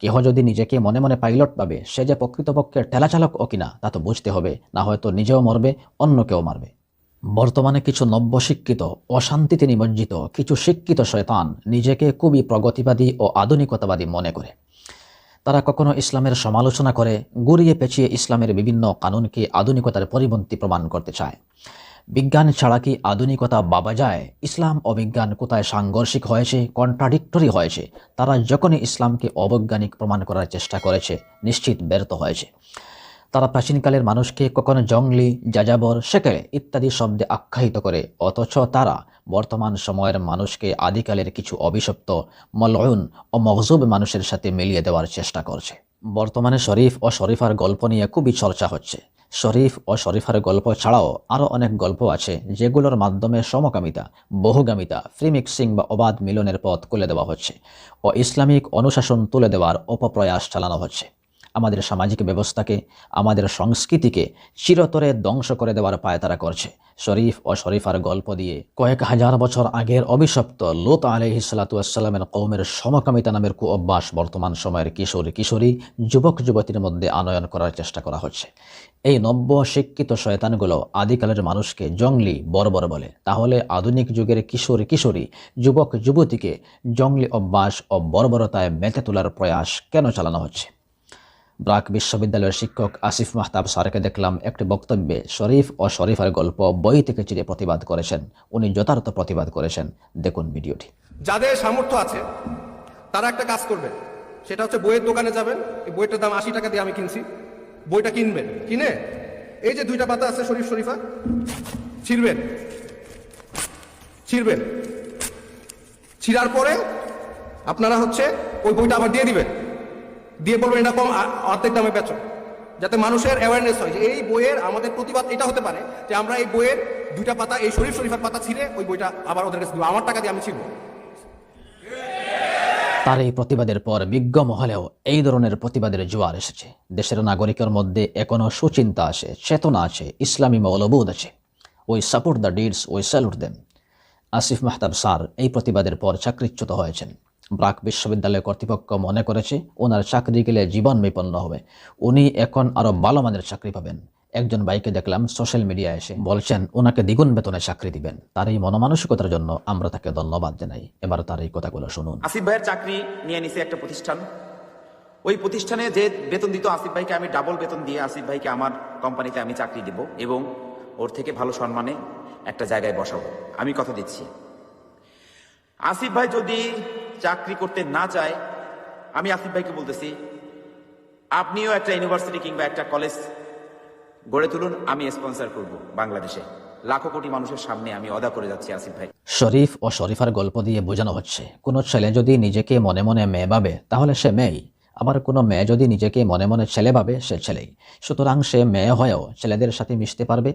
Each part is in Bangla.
কেহ যদি নিজেকে মনে মনে পাইলট পাবে, সে যে প্রকৃতপক্ষে ঠেলাচালক ও কিনা, তা তো বুঝতে হবে। না হয়তো নিজেও মরবে, অন্য কেউ মারবে। বর্তমানে কিছু নব্য শিক্ষিত অশান্তিতে নিমজ্জিত, কিছু শিক্ষিত শয়তান নিজেকে খুবই প্রগতিবাদী ও আধুনিকতাবাদী মনে করে। তারা কখনো ইসলামের সমালোচনা করে, গুড়িয়ে পেঁচিয়ে ইসলামের বিভিন্ন কানুনকে আধুনিকতার পরিপন্থী প্রমাণ করতে চায়। বিজ্ঞান ছাড়া কি আধুনিকতা বাবা যায়? ইসলাম ও বিজ্ঞান কোথায় সাংঘর্ষিক হয়েছে কন্ট্রাডিক্টরি হয়েছে? তারা যখনই ইসলামকে অবৈজ্ঞানিক প্রমাণ করার চেষ্টা করেছে, নিশ্চিত ব্যর্থ হয়েছে। তারা প্রাচীনকালের মানুষকে কখনো জঙ্গলি, যাযাবর, সেকেলে ইত্যাদি শব্দে আখ্যায়িত করে, অথচ তারা বর্তমান সময়ের মানুষকে আদিকালের কিছু অভিশপ্ত মলয়ন ও মগজুব মানুষের সাথে মিলিয়ে দেওয়ার চেষ্টা করছে। বর্তমানে শরীফ ও শরীফার গল্প নিয়ে খুবই চর্চা হচ্ছে। শরীফ ও শরীফার গল্প ছাড়াও আরও অনেক গল্প আছে যেগুলোর মাধ্যমে সমকামিতা, বহুগামিতা, ফ্রিমিক্সিং বা অবাধ মিলনের পথ খুলে দেওয়া হচ্ছে ও ইসলামিক অনুশাসন তুলে দেওয়ার অপপ্রয়াস চালানো হচ্ছে। আমাদের সামাজিক ব্যবস্থাকে, আমাদের সংস্কৃতিকে চিরতরে ধ্বংস করে দেওয়ার পায় তারা করছে। শরীফ ও শরীফার গল্প দিয়ে কয়েক হাজার বছর আগের অভিশপ্ত লোত আলহি সাল্লাতুয়াসাল্লামের কৌমের সমকামিতা নামের কু অভ্যাস বর্তমান সময়ের কিশোর, কিশোরী, যুবক, যুবতীর মধ্যে আনয়ন করার চেষ্টা করা হচ্ছে। এই নব্য শিক্ষিত শয়তানগুলো আদিকালের মানুষকে জঙ্গলি বর্বর বলে। তাহলে আধুনিক যুগের কিশোর, কিশোরী, যুবক, যুবতীকে জঙ্গলি অভ্যাস ও বর্বরতায় মেতে তোলার প্রয়াস কেন চালানো হচ্ছে? ব্রাক বিশ্ববিদ্যালয়ের শিক্ষক আসিফ মাহতাব স্যারকে দেখলাম একটি বক্তব্যে শরীফ ও শরীফের গল্প বই থেকে চিরে প্রতিবাদ করেছেন। উনি যথার্থ প্রতিবাদ করেছেন। দেখুন ভিডিওটি। যাদের সামর্থ্য আছে, তারা একটা কাজ করবে। সেটা হচ্ছে বইয়ের দোকানে যাবেন, এই বইটার দাম আশি টাকা দিয়ে আমি কিনছি। বইটা কিনবেন। কিনে এই যে দুইটা পাতা আছে শরীফ, শরীফা, ছিঁড়বেন। ছিঁড়বেন। ছিঁড়ার পরে আপনারা হচ্ছে ওই বইটা আবার দিয়ে দিবেন। দিয়ে বলবেন, এটা কম, আ- অর্ধেক দামে বেচো। যাতে মানুষের অ্যাওয়ারনেস হয় যে এই বইয়ের আমাদের প্রতিবাদ, এটা হতে পারে যে আমরা এই বইয়ের দুইটা পাতা, এই শরীফ শরীফার পাতা ছিঁড়ে ওই বইটা আবার ওদের কাছে আমার টাকা দিয়ে আমি ছিঁড়বো। তার এই প্রতিবাদের পর বিজ্ঞ মহলেও এই ধরনের প্রতিবাদের জোয়ার এসেছে। দেশের নাগরিকের মধ্যে এখনও সুচিন্তা আছে, চেতনা আছে, ইসলামী মৌলবোধ আছে। ওই সাপোর্ট দ্য ডিডস ওই salute them Asif Mahtab sir এই প্রতিবাদের পর চাকরিচ্যুত হয়েছেন। ব্রাক বিশ্ববিদ্যালয় কর্তৃপক্ষ মনে করেছে, ওনার চাকরি গেলে জীবন বিপন্ন হবে। উনি এখন আরও ভালো মানের চাকরি পাবেন। একজন বাইকে দেখলাম সোশ্যাল মিডিয়ায় এসে বলছেন, ওনাকে দ্বিগুণ বেতনে চাকরি দিবেন। তার এই মনমানসিকতার জন্য আমরা তাকে ধন্যবাদ জানাই। এবার তার এই কথাগুলো শুনুন। আসিফ ভাইয়ের চাকরি নিয়ে নিছে একটা প্রতিষ্ঠান। ওই প্রতিষ্ঠানে যে বেতন দিত আসিফ ভাইকে আমি ডাবল বেতন দিয়ে আসিফ ভাইকে আমার কোম্পানিতে আমি চাকরি দিব এবং ওর থেকে ভালো সম্মানে একটা জায়গায় বসাবো। আমি কথা দিচ্ছি। আসিফ ভাই যদি চাকরি করতে না চায়, আমি আসিফ ভাইকে বলতেছি, আপনিও একটা ইউনিভার্সিটি কিংবা একটা কলেজ গড়ে তুলুন, আমি স্পন্সর করব বাংলাদেশে। লাখো কোটি মানুষের সামনে আমি অদা করে যাচ্ছি আসিফ ভাই। শরীফ ও শরীফার গল্প দিয়ে বোঝানো হচ্ছে, কোনো ছেলে যদি নিজেকে মনে মনে মেয়ে ভাবে, তাহলে সে মেয়েই। আবার কোনো মেয়ে যদি নিজেকে মনে মনে ছেলে ভাবে, সে ছেলেই। সুতরাং সে মেয়ে হয়েও ছেলেদের সাথে মিশতে পারবে।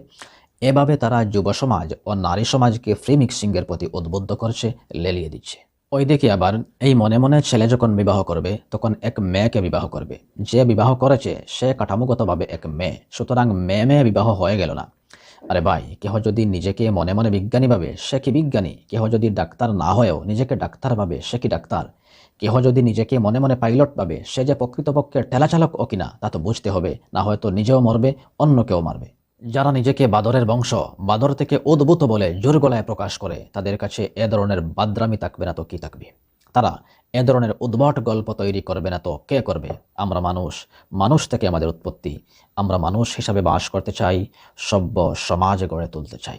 এভাবে তারা যুব সমাজ ও নারী সমাজকে ফ্রি মিক্সিংয়ের প্রতি উদ্বুদ্ধ করছে, লেলিয়ে দিচ্ছে। ওই দেখি আবার, এই মনে মনে ছেলে যখন বিবাহ করবে, তখন এক মেয়েকে বিবাহ করবে। যে বিবাহ করেছে, সে কাঠামোগতভাবে এক মেয়ে, সুতরাং মেয়ে মেয়ে বিবাহ হয়ে গেল না। আরে ভাই, কেহ যদি নিজেকে মনে মনে বিজ্ঞানী ভাবে, সে কি বিজ্ঞানী? কেহ যদি ডাক্তার না হয়েও নিজেকে ডাক্তার ভাবে, সে কি ডাক্তার? কেহ যদি নিজেকে মনে মনে পাইলট ভাবে, সে যে প্রকৃতপক্ষে ঠেলাচালক ও কিনা, তা তো বুঝতে হবে, না হয়তো নিজেও মরবে, অন্য কেউ মারবে। যারা নিজেকে বাদরের বংশ, বাদর থেকে উদ্ভূত বলে জোর গলায় প্রকাশ করে, তাদের কাছে এ ধরনের বাদ্রামি থাকবে না তো কি থাকবে? তারা এ ধরনের উদ্ভট গল্প তৈরি করবে না তো কে করবে? আমরা মানুষ মানুষ থেকে আমাদের উৎপত্তি। আমরা মানুষ হিসাবে বাস করতে চাই, সভ্য সমাজ গড়ে তুলতে চাই।